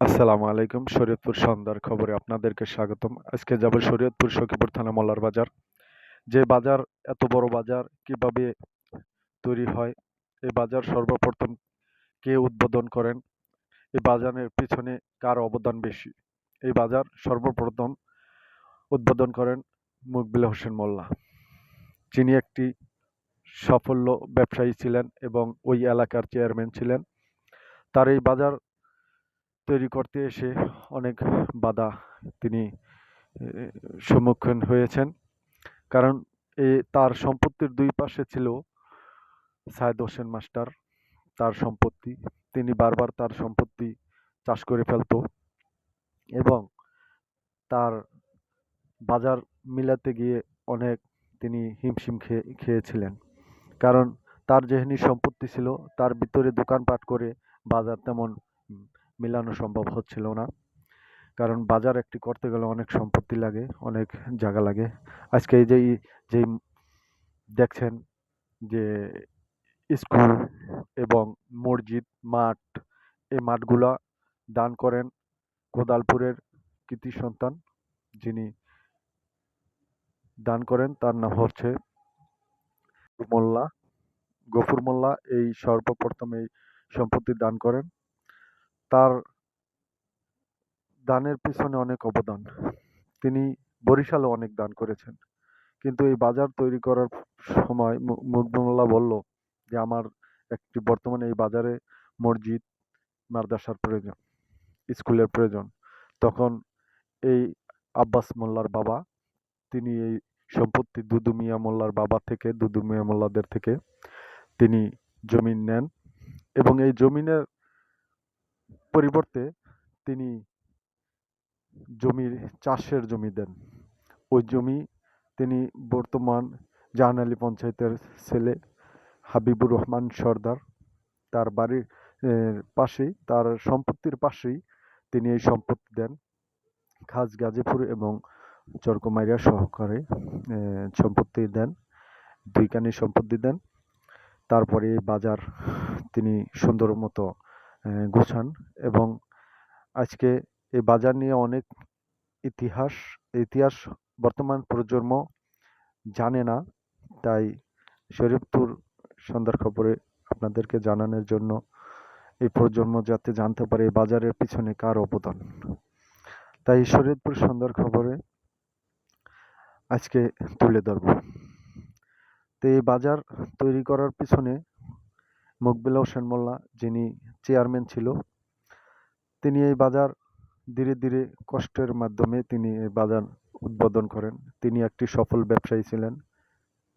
আসসালামু আলাইকুম, শরীয়তপুর সন্ধ্যার খবরে আপনাদেরকে স্বাগতম। আজকে যাব শরীয়তপুর সখীপুর থানা মোল্লার বাজার। যে বাজার, এত বড় বাজার কীভাবে তৈরি হয়? এই বাজার সর্বপ্রথম কে উদ্বোধন করেন? এই বাজারের পিছনে কার অবদান বেশি? এই বাজার সর্বপ্রথম উদ্বোধন করেন মুকবিল হোসেন মোল্লা। যিনি একটি সাফল্য ব্যবসায়ী ছিলেন এবং ওই এলাকার চেয়ারম্যান ছিলেন। তার এই বাজার তৈরি করতে এসে অনেক বাধা তিনি সম্মুখীন হয়েছেন। কারণ এ, তার সম্পত্তির দুই পাশে ছিল সায়দ হোসেন মাস্টার। তার সম্পত্তি, তিনি বারবার তার সম্পত্তি চাষ করে ফেলতো এবং তার বাজার মিলাতে গিয়ে অনেক তিনি হিমশিম খেয়ে, খেয়েছিলেন। কারণ তার যেহেনি সম্পত্তি ছিল, তার ভিতরে দোকানপাট করে বাজার তেমন মিলানো সম্ভব হচ্ছিল না। কারণ বাজার একটি করতে গেলে অনেক সম্পত্তি লাগে, অনেক জায়গা লাগে। আজকে এই যে ই- যেই দেখছেন যে স্কুল এবং মসজিদ, মাঠ এই মাঠগুলা দান করেন কোদালপুরের কৃতি সন্তান, যিনি দান করেন, তার নাম হচ্ছে মোল্লা। গফুর মোল্লা এই সর্বপ্রথম এই সম্পত্তি দান করেন। তার দানের পিছনে অনেক অবদান। তিনি বরিশালে অনেক দান করেছেন। কিন্তু এই বাজার তৈরি করার সময় মু- বলল যে, আমার একটি বর্তমানে এই বাজারে মসজিদ, মাদ্রাসার প্রয়োজন, স্কুলের প্রয়োজন। তখন এই আব্বাস মোল্লার বাবা, তিনি এই সম্পত্তি দুদু মিয়া মোল্লার বাবা থেকে, দুদু মিয়া মোল্লাদের থেকে তিনি জমি নেন এবং এই জমিনের পরিবর্তে তিনি জমির চাষের জমি দেন। ওই জমি তিনি বর্তমান জাহান আলী পঞ্চায়েতের ছেলে হাবিবুর রহমান সর্দার। তার বাড়ির পাশেই, তার সম্পত্তির পাশেই তিনি এই সম্পত্তি দেন। খাস গাজীপুর এবং চরকমাইরা সহকারে সম্পত্তি দেন, দুইখানি সম্পত্তি দেন। তারপরে বাজার তিনি সুন্দর মতো গোছান এবং আজকে এই বাজার নিয়ে অনেক ইতিহাস ইতিহাস বর্তমান প্রজন্ম জানে না। তাই শরীফপুর সন্ধ্যার খবরে আপনাদেরকে জানানোর জন্য এই প্রজন্ম যাতে জানতে পারে এই বাজারের পিছনে কার অবদান। তাই শরীয়তপুর সন্ধ্যার খবরে আজকে তুলে ধরব। তো এই বাজার তৈরি করার পিছনে মকবিল হোসেন মোল্লা যিনি চেয়ারম্যান ছিল, তিনি এই বাজার ধীরে ধীরে কষ্টের মাধ্যমে তিনি এই বাজার উদ্বোধন করেন। তিনি একটি সফল ব্যবসায়ী ছিলেন,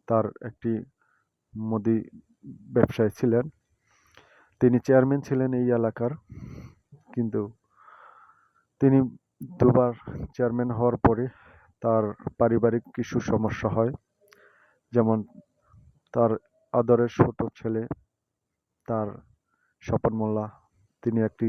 তার একটি মুদি ব্যবসায়ী ছিলেন। তিনি চেয়ারম্যান ছিলেন এই এলাকার, কিন্তু তিনি দুবার চেয়ারম্যান হওয়ার পরে তার পারিবারিক কিছু সমস্যা হয়, যেমন তার আদরের ছোট ছেলে তার স্বপন মোল্লা তিনি একটি